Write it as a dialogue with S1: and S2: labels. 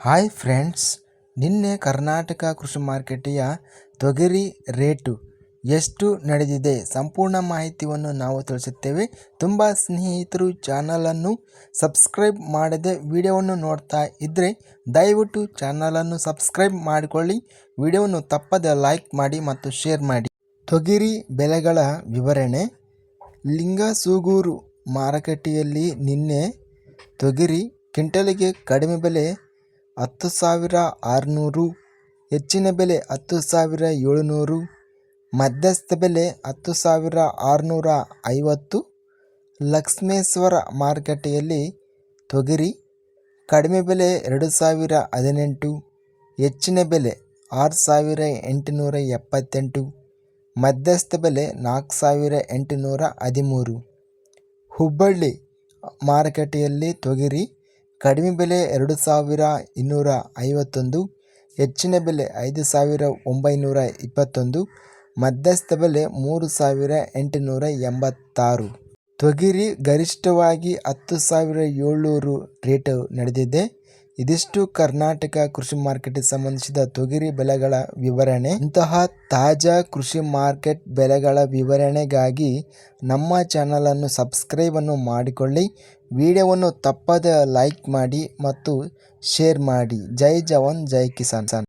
S1: Hi friends ನಿನ್ನೆ ಕರ್ನಾಟಕ ಕೃಷಿ ಮಾರುಕಟ್ಟೆಯ ತೊಗರಿ ರೇಟು ಎಷ್ಟು ನಡೆದಿದೆ ಸಂಪೂರ್ಣ ಮಾಹಿತಿಯನ್ನು ನಾವು ತಿಳಿಸುತ್ತೇವೆ. ತುಂಬ ಸ್ನೇಹಿತರು ಚಾನಲನ್ನು ಸಬ್ಸ್ಕ್ರೈಬ್ ಮಾಡದೆ ವಿಡಿಯೋವನ್ನು ನೋಡ್ತಾ ಇದ್ದರೆ ದಯವಿಟ್ಟು ಚಾನಲನ್ನು ಸಬ್ಸ್ಕ್ರೈಬ್ ಮಾಡಿಕೊಳ್ಳಿ. ವಿಡಿಯೋವನ್ನು ತಪ್ಪದೆ ಲೈಕ್ ಮಾಡಿ ಮತ್ತು ಶೇರ್ ಮಾಡಿ. ತೊಗರಿ ಬೆಲೆಗಳ ವಿವರಣೆ. ಲಿಂಗಸೂಗೂರು ಮಾರುಕಟ್ಟೆಯಲ್ಲಿ ನಿನ್ನೆ ತೊಗರಿ ಕ್ವಿಂಟಲಿಗೆ ಕಡಿಮೆ ಬೆಲೆ ಹತ್ತು ಸಾವಿರ ಆರುನೂರು, ಹೆಚ್ಚಿನ ಬೆಲೆ ಹತ್ತು ಸಾವಿರ ಏಳುನೂರು, ಮಧ್ಯಸ್ಥ ಬೆಲೆ ಹತ್ತು ಸಾವಿರ ಆರುನೂರ ಐವತ್ತು. ಲಕ್ಷ್ಮೇಶ್ವರ ಮಾರುಕಟ್ಟೆಯಲ್ಲಿ ತೊಗರಿ, ಕಡಿಮೆ ಬೆಲೆ ಎರಡು ಸಾವಿರ ಹದಿನೆಂಟು, ಹೆಚ್ಚಿನ ಬೆಲೆ ಆರು ಸಾವಿರ ಎಂಟುನೂರ ಎಪ್ಪತ್ತೆಂಟು, ಮಧ್ಯಸ್ಥ ಬೆಲೆ ನಾಲ್ಕು ಸಾವಿರ ಎಂಟುನೂರ ಹದಿಮೂರು. ಹುಬ್ಬಳ್ಳಿ ಮಾರುಕಟ್ಟೆಯಲ್ಲಿ ತೊಗರಿ ಕಡಿಮೆ ಬೆಲೆ ಎರಡು ಸಾವಿರ ಇನ್ನೂರ ಐವತ್ತೊಂದು, ಹೆಚ್ಚಿನ ಬೆಲೆ ಐದು ಸಾವಿರ ಒಂಬೈನೂರ ಇಪ್ಪತ್ತೊಂದು, ಮಧ್ಯಸ್ಥ ಬೆಲೆ ಮೂರು ಸಾವಿರ ಎಂಟುನೂರ ಎಂಬತ್ತಾರು. ತೊಗರಿ ಗರಿಷ್ಠವಾಗಿ ಹತ್ತು ಸಾವಿರ ಏಳ್ನೂರು ರೇಟು ನಡೆದಿದೆ. ಇದಿಷ್ಟು ಕರ್ನಾಟಕ ಕೃಷಿ ಮಾರ್ಕೆಟ್ಗೆ ಸಂಬಂಧಿಸಿದ ತೊಗರಿ ಬೆಲೆಗಳ ವಿವರಣೆ. ಇಂತಹ ತಾಜಾ ಕೃಷಿ ಮಾರ್ಕೆಟ್ ಬೆಲೆಗಳ ವಿವರಣೆಗಾಗಿ ನಮ್ಮ ಚಾನಲನ್ನು ಸಬ್ಸ್ಕ್ರೈಬನ್ನು ಮಾಡಿಕೊಳ್ಳಿ. ವಿಡಿಯೋವನ್ನು ತಪ್ಪದೆ ಲೈಕ್ ಮಾಡಿ ಮತ್ತು ಶೇರ್ ಮಾಡಿ. ಜೈ ಜವಾನ್, ಜೈ ಕಿಸಾನ್.